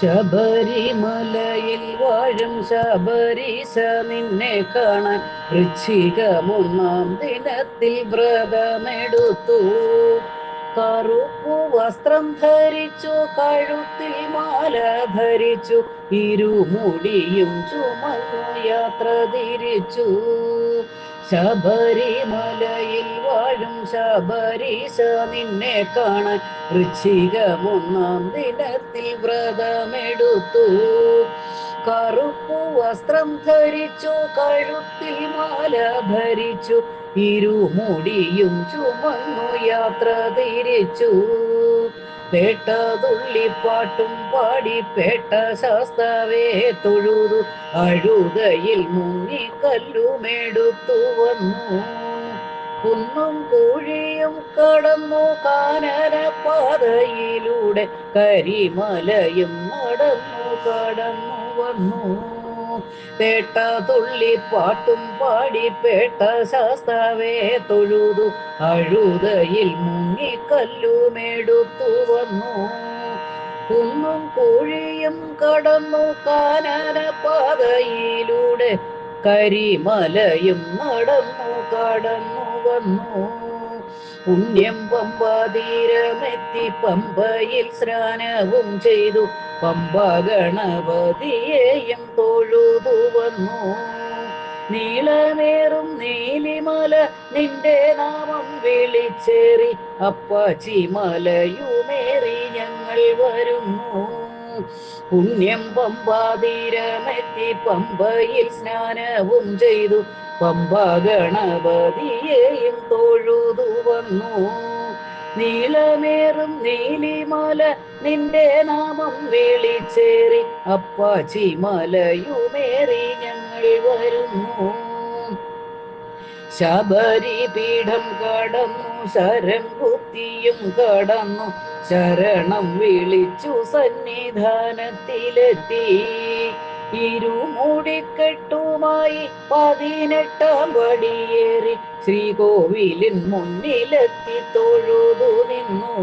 ശബരിമലയിൽ വാഴും ശബരീശ നിന്നെ കാണാൻ വൃശ്ചികമൊന്നാം ദിനത്തിൽ വ്രതമെടുത്തു. കറുപ്പു വസ്ത്രം ധരിച്ചു കഴുത്തിൽ മാല ധരിച്ചു ഇരുമുടിയും ചുമന്നു യാത്ര തിരിച്ചു. ശബരിമലയിൽ വാഴും ശബരീശ നിന്നെ കാണാൻ വൃശ്ചികമൊന്നാം ദിനത്തിൽ വ്രതമെടുത്തു. കറുപ്പു വസ്ത്രം ധരിച്ചു കഴുത്തിൽ മാല ധരിച്ചു ഇരുമുടിയും ചുമന്നു യാത്ര തിരിച്ചു. പേട്ട പാടി പേട്ട ശാസ്താവേ തൊഴുതു അഴുതയിൽ മുങ്ങി കല്ലുമെടുത്തു വന്നു. കുന്നും കുഴിയും കടന്നു കാനരപ്പാതയിലൂടെ പാതയിലൂടെ കരിമലയും നടന്നു കടന്നു വന്നു. പേട്ട തുള്ളിപ്പാട്ടും പാടി പേട്ട ശാസ്താവേ തൊഴുതു. അഴുതയിൽ മുങ്ങി കല്ലുമെടുത്തു വന്നു. കുന്നും കുഴിയും കടന്നു കാനനപാതയിലൂടെ കരിമലയും നടന്നു കടന്നു വന്നു. പുണ്യം പമ്പാതീരമെത്തി പമ്പയിൽ സ്നാനവും ചെയ്തു. പമ്പ ഗണപതിയെയും തൊഴുതു വന്നു. നീളമേറും നീലിമല നിന്റെ നാമം വിളിച്ചേറി. അപ്പാച്ചി മലയുമേറി ഞങ്ങൾ വരുന്നു. പുണ്യം പമ്പാതീരമെത്തി പമ്പയിൽ സ്നാനവും ചെയ്തു. പമ്പ ഗണപതിയെയും തൊഴുതു വന്നു. നീലമേറും നീലിമല നിന്റെ നാമം വിളിച്ചേറി. അപ്പാച്ചി മലയുമേറി ഞങ്ങൾ വരുന്നു. ശബരി പീഠം കടന്നു ശരം കുത്തിയും കടന്നു. ശരണം വിളിച്ചു സന്നിധാനത്തിലെത്തി. ഇരുമുടിക്കെട്ടുമായി പതിനെട്ടാം പടിയേറി ശ്രീകോവിലിൻ മുന്നിലെത്തി തൊഴുതു നിന്നു.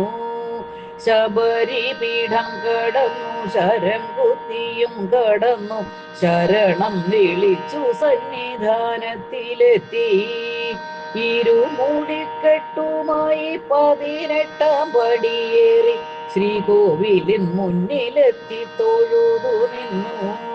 ശബരി പീഠം കടന്നു ശരം കുത്തിയും കടന്നു ശരണം വിളിച്ചു സന്നിധാനത്തിലെത്തി. ഇരുമുടിക്കെട്ടുമായി പതിനെട്ടാം പടിയേറി ശ്രീകോവിലിൻ മുന്നിലെത്തി തൊഴുതു നിന്നു.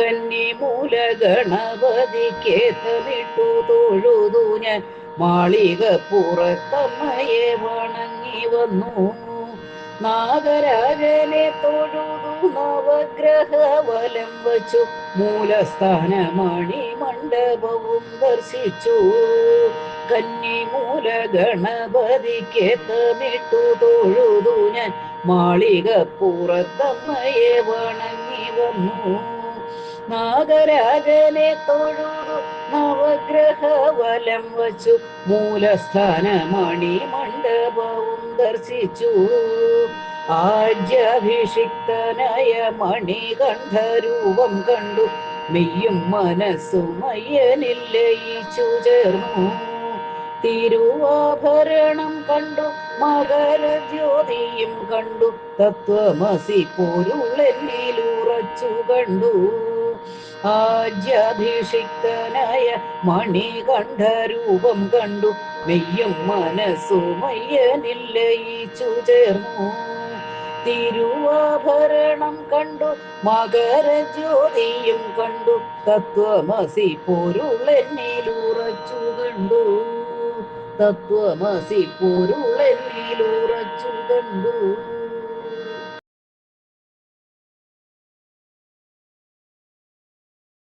കന്നിമൂല ഗണപതിക്കേത്തമിട്ടു തൊഴുതു ഞാൻ. മാളിക പുറത്തമ്മയെ വണങ്ങി വന്നു. നാഗരാജനെ തൊഴുതു നവഗ്രഹവലം വച്ചു. മൂലസ്ഥാനമണി മണ്ഡപവും ദർശിച്ചു. കന്നിമൂല ഗണപതിക്കേത്തമിട്ടു തൊഴുതു ഞാൻ. മാളിക പുറത്തമ്മയെ വണങ്ങി വന്നു. നാഗരാജനെ തൊഴുതു നവഗ്രഹവലം വച്ചു. മൂലസ്ഥാനമണി മണ്ഡപവും ദർശിച്ചു. ആജ്യാഭിഷിക്തനായ മണികണ്ഠരൂപം കണ്ടു. മെയ്യും മനസ്സും അയ്യനിൽ ലയിച്ചു ചേർന്നു. തിരുവാഭരണം കണ്ടു മകര ജ്യോതിയും കണ്ടു. തത്വമസി പോരുള്ളിലുറച്ചു കണ്ടു. ആജ്യാഭിഷിക്തനായ മണികണ്ഠരൂപം കണ്ടു. മെയ്യും മനസ്സുമയ്യ നില്ലയിച്ചു ചേർന്നു തിരുവാഭരണം കണ്ടു മകര ജ്യോതിയും കണ്ടു. തത്വമസി പൊരുളെന്നിലുറച്ചു കണ്ടു. തത്വമസി പൊരുളെന്നിലുറച്ചു കണ്ടു.